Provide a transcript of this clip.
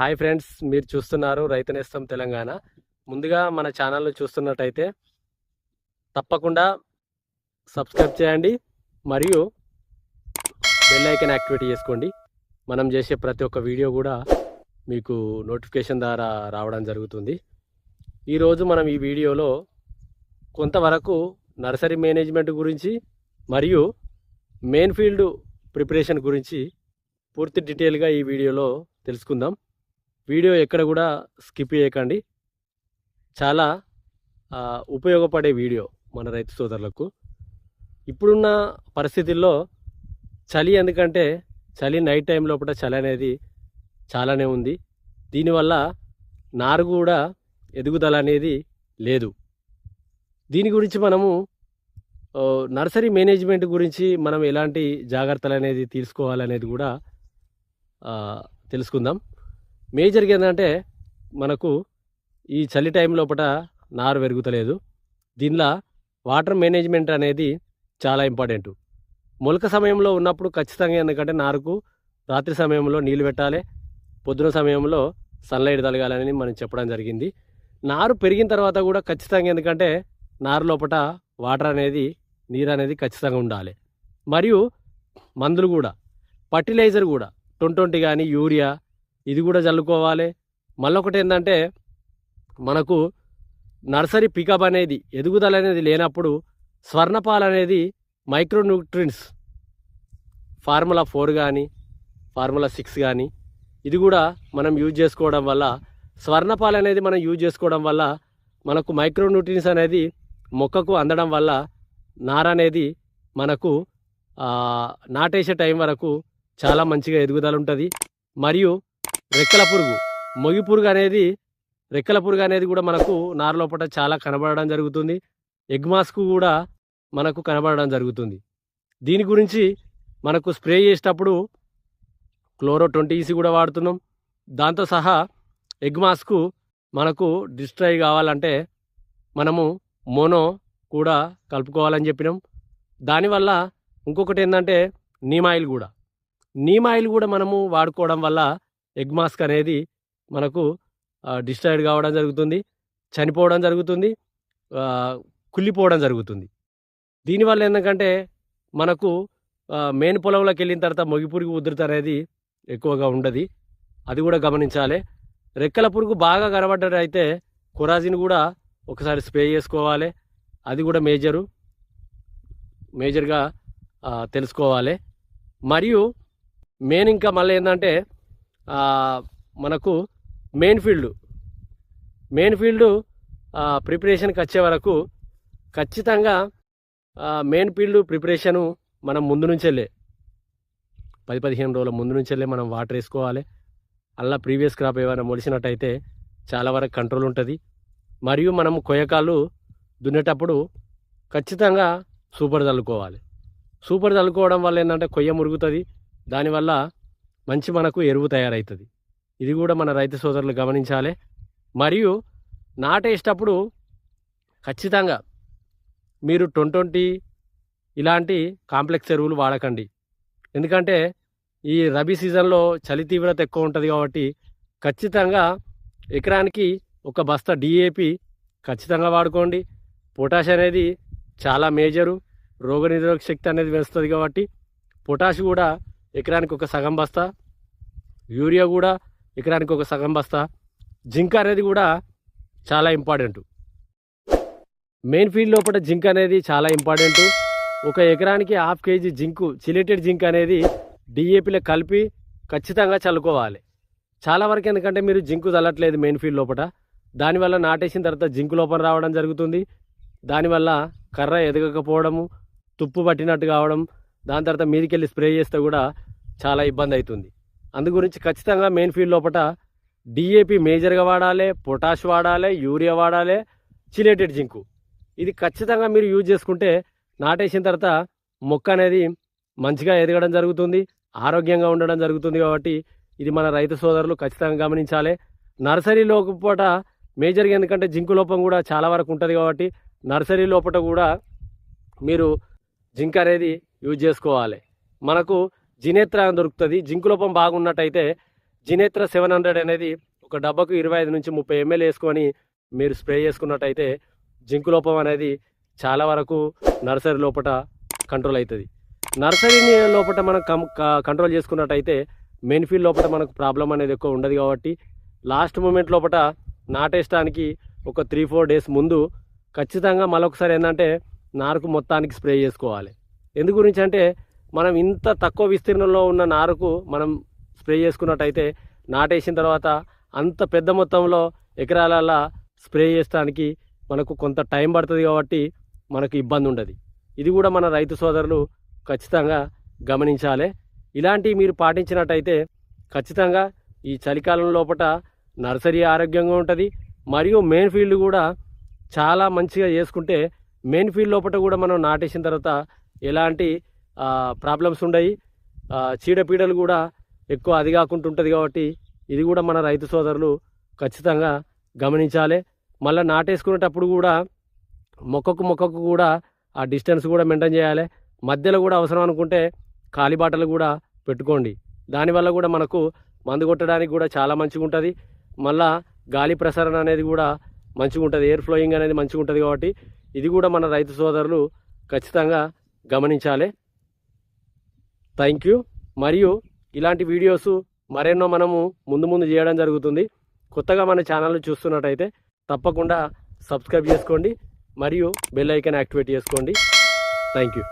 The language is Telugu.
హాయ్ ఫ్రెండ్స్ మీరు చూస్తున్నారు రైతు నేస్తం తెలంగాణ. ముందుగా మన ఛానల్ను చూస్తున్నట్టయితే తప్పకుండా సబ్స్క్రైబ్ చేయండి మరియు బెల్ ఐకన్ యాక్టివేట్ చేసుకోండి. మనం చేసే ప్రతి ఒక్క వీడియో కూడా మీకు నోటిఫికేషన్ ద్వారా రావడం జరుగుతుంది. ఈరోజు మనం ఈ వీడియోలో కొంతవరకు నర్సరీ మేనేజ్మెంట్ గురించి మరియు మెయిన్ ఫీల్డ్ ప్రిపరేషన్ గురించి పూర్తి డీటెయిల్గా ఈ వీడియోలో తెలుసుకుందాం. వీడియో ఎక్కడ కూడా స్కిప్ చేయకండి. చాలా ఉపయోగపడే వీడియో మన రైతు సోదరులకు. ఇప్పుడున్న పరిస్థితుల్లో చలి ఎందుకంటే చలి నైట్ టైం లోపల చలి అనేది చాలానే ఉంది. దీనివల్ల నారు కూడా ఎదుగుదల అనేది లేదు. దీని గురించి మనము నర్సరీ మేనేజ్మెంట్ గురించి మనం ఎలాంటి జాగ్రత్తలు అనేది తీసుకోవాలనేది కూడా తెలుసుకుందాం. మేజర్గా ఏంటంటే మనకు ఈ చలి టైం లోపల నారు పెరుగుతలేదు. దీనిలో వాటర్ మేనేజ్మెంట్ అనేది చాలా ఇంపార్టెంట్. మొలక సమయంలో ఉన్నప్పుడు ఖచ్చితంగా ఎందుకంటే నారుకు రాత్రి సమయంలో నీళ్ళు పెట్టాలి. పొద్దున సమయంలో సన్లైట్ తలగాలని మనం చెప్పడం జరిగింది. నారు పెరిగిన తర్వాత కూడా ఖచ్చితంగా ఎందుకంటే నారు లోపల వాటర్ అనేది నీరు అనేది ఖచ్చితంగా ఉండాలి. మరియు మందులు కూడా ఫర్టిలైజర్ కూడా ట్వంటీ కానీ యూరియా ఇది కూడా చల్లుకోవాలి. మళ్ళీ ఒకటి ఏంటంటే మనకు నర్సరీ పికప్ అనేది ఎదుగుదల అనేది లేనప్పుడు స్వర్ణపాలు అనేది మైక్రోన్యూట్రిన్స్. ఫార్ములా ఫోర్ కానీ ఫార్ములా సిక్స్ కానీ ఇది కూడా మనం యూజ్ చేసుకోవడం వల్ల స్వర్ణపాలు అనేది మనం యూజ్ చేసుకోవడం వల్ల మనకు మైక్రోన్యూట్రిన్స్ అనేది మొక్కకు అందడం వల్ల నార అనేది మనకు నాటేసే టైం వరకు చాలా మంచిగా ఎదుగుదల ఉంటుంది. మరియు రెక్కల పురుగు. మొగి పురుగు అనేది రెక్కల పురుగు అనేది కూడా మనకు నారలోపట చాలా కనబడడం జరుగుతుంది. ఎగ్ మాస్క్ కూడా మనకు కనబడడం జరుగుతుంది. దీని గురించి మనకు స్ప్రే చేసేటప్పుడు క్లోరో ట్వంటీ ఈసీ కూడా వాడుతున్నాం. దాంతో సహా ఎగ్ మాస్కు మనకు డిస్ట్రాయ్ కావాలంటే మనము మోనో కూడా కలుపుకోవాలని చెప్పినాం. దానివల్ల ఇంకొకటి ఏంటంటే నీమాయిల్ కూడా. నీమాయిల్ కూడా మనము వాడుకోవడం వల్ల ఎగ్ మాస్క్ అనేది మనకు డిస్ట్రాయిడ్ కావడం జరుగుతుంది చనిపోవడం జరుగుతుంది కుళ్ళిపోవడం జరుగుతుంది. దీనివల్ల ఏంటంటే మనకు మెయిన్ పొలంలోకి వెళ్ళిన తర్వాత మొగి పురుగు ఉధృత అనేది ఎక్కువగా ఉండదు. అది కూడా గమనించాలి. రెక్కల పురుగు బాగా కనబడ్డట్టయితే కొరాజిన్ కూడా ఒకసారి స్ప్రే చేసుకోవాలి. అది కూడా మేజరు మేజర్గా తెలుసుకోవాలి. మరియు మెయిన్ ఇంకా మళ్ళీ ఏంటంటే మనకు మెయిన్ ఫీల్డ్. మెయిన్ ఫీల్డ్ ప్రిపరేషన్కి వచ్చే వరకు ఖచ్చితంగా మెయిన్ ఫీల్డ్ ప్రిపరేషను మనం ముందు నుంచెల్లే పది పదిహేను రోజుల ముందు నుంచెల్లే మనం వాటర్ వేసుకోవాలి. అలా ప్రీవియస్ క్రాప్ ఏమైనా మొలిసినట్టయితే చాలా వరకు కంట్రోల్ ఉంటుంది. మరియు మనం కొయ్యకాలు దున్నేటప్పుడు ఖచ్చితంగా సూపర్ చల్లుకోవాలి సూపర్ చల్లుకోవడం వల్ల ఏంటంటే కొయ్య మురుగుతుంది. దానివల్ల మంచి మనకు ఎరువు తయారవుతుంది ఇది కూడా మన రైతు సోదరులు గమనించాలి. మరియు నాటేసేటప్పుడు ఖచ్చితంగా మీరు ట్వంటీ ఇలాంటి కాంప్లెక్స్ ఎరువులు వాడకండి. ఎందుకంటే ఈ రబీ సీజన్లో చలి తీవ్రత ఎక్కువ ఉంటుంది కాబట్టి ఖచ్చితంగా ఎకరానికి ఒక బస్తా డిఏపి ఖచ్చితంగా వాడుకోండి. పొటాష్ అనేది చాలా మేజరు. రోగనిరోధక శక్తి అనేది పెంచుతుంది కాబట్టి పొటాష్ కూడా ఎకరానికి ఒక సగం బస్తా యూరియా కూడా ఎకరానికి ఒక సగం బస్తా. జింక్ అనేది కూడా చాలా ఇంపార్టెంట్. మెయిన్ ఫీల్డ్ లోపల జింక్ అనేది చాలా ఇంపార్టెంట్. ఒక ఎకరానికి half KG zinc chelated zinc అనేది డిఏపిలో కలిపి ఖచ్చితంగా చల్లుకోవాలి. చాలా వరకు ఎందుకంటే మీరు జింకు చల్లట్లేదు మెయిన్ ఫీల్డ్ లోపల. దానివల్ల నాటేసిన తర్వాత జింకు లోపల రావడం జరుగుతుంది. దానివల్ల కర్ర ఎదగకపోవడము తుప్పు పట్టినట్టు కావడం దాని తర్వాత మీదికి వెళ్ళి స్ప్రే చేస్తే కూడా చాలా ఇబ్బంది అవుతుంది. అందు గురించి ఖచ్చితంగా మెయిన్ ఫీల్డ్ లోపల డిఏపి మేజర్గా వాడాలి పొటాష్ వాడాలి యూరియా వాడాలి చిలేటెడ్ జింకు. ఇది ఖచ్చితంగా మీరు యూజ్ చేసుకుంటే నాటేసిన తర్వాత మొక్క అనేది మంచిగా ఎదగడం జరుగుతుంది ఆరోగ్యంగా ఉండడం జరుగుతుంది కాబట్టి ఇది మన రైతు సోదరులు ఖచ్చితంగా గమనించాలి. నర్సరీ లోపల మేజర్గా ఎందుకంటే జింకు లోపం కూడా చాలా వరకు ఉంటుంది కాబట్టి నర్సరీ లోపల కూడా మీరు జింక్ అనేది యూజ్ చేసుకోవాలి. మనకు జినేత్ర దొరుకుతుంది. జింకు లోపం బాగున్నట్టయితే జినేత్ర సెవెన్ హండ్రెడ్ అనేది ఒక డబ్బాకు ఇరవై ఐదు నుంచి ముప్పై ఎంఎల్ వేసుకొని మీరు స్ప్రే చేసుకున్నట్టయితే జింకు లోపం అనేది చాలా వరకు నర్సరీ లోపల కంట్రోల్ అవుతుంది నర్సరీని లోపల మనం కం కంట్రోల్ చేసుకున్నట్టయితే మెయిన్ ఫీల్డ్ లోపల మనకు ప్రాబ్లం అనేది ఎక్కువ ఉండదు కాబట్టి లాస్ట్ మూమెంట్ లోపల నాటేయడానికి ఒక త్రీ ఫోర్ డేస్ ముందు ఖచ్చితంగా మరొకసారి ఏంటంటే నారుకు మొత్తానికి స్ప్రే చేసుకోవాలి. ఎందు గురించి అంటే మనం ఇంత తక్కువ విస్తీర్ణంలో ఉన్న నారుకు మనం స్ప్రే చేసుకున్నట్టయితే నాటేసిన తర్వాత అంత పెద్ద మొత్తంలో ఎకరాలల్లా స్ప్రే చేయడానికి మనకు కొంత టైం పడుతుంది కాబట్టి మనకు ఇబ్బంది ఉండదు. ఇది కూడా మన రైతు సోదరులు ఖచ్చితంగా గమనించాలి. ఇలాంటివి మీరు పాటించినట్టయితే ఖచ్చితంగా ఈ చలికాలం లోపల నర్సరీ ఆరోగ్యంగా ఉంటుంది. మరియు మెయిన్ ఫీల్డ్ కూడా చాలా మంచిగా చేసుకుంటే మెయిన్ ఫీల్డ్ లోపల కూడా మనం నాటేసిన తర్వాత ఎలాంటి ప్రాబ్లమ్స్ ఉండయి. చీడపీడలు కూడా ఎక్కువ అది కాకుండా ఉంటుంది కాబట్టి ఇది కూడా మన రైతు సోదరులు ఖచ్చితంగా గమనించాలి. మళ్ళీ నాటేసుకునేటప్పుడు కూడా మొక్కకు మొక్కకు కూడా ఆ డిస్టెన్స్ కూడా మెయింటైన్ చేయాలి. మధ్యలో కూడా అవసరం అనుకుంటే ఖాళీ బాటలు కూడా పెట్టుకోండి. దానివల్ల కూడా మనకు మందు కొట్టడానికి కూడా చాలా మంచిగా ఉంటుంది. మళ్ళా గాలి ప్రసరణ అనేది కూడా మంచిగా ఉంటుంది. ఎయిర్ ఫ్లోయింగ్ అనేది మంచిగా ఉంటుంది కాబట్టి ఇది కూడా మన రైతు సోదరులు ఖచ్చితంగా గమనించాలి. థ్యాంక్ యూ మరియు ఇలాంటి వీడియోస్ మరెన్నో మనము ముందు ముందు చేయడం జరుగుతుంది. కొత్తగా మన ఛానల్ చూస్తున్నట్టయితే తప్పకుండా సబ్స్క్రైబ్ చేసుకోండి. మరియు బెల్ ఐకాన్ యాక్టివేట్ చేసుకోండి. Thank you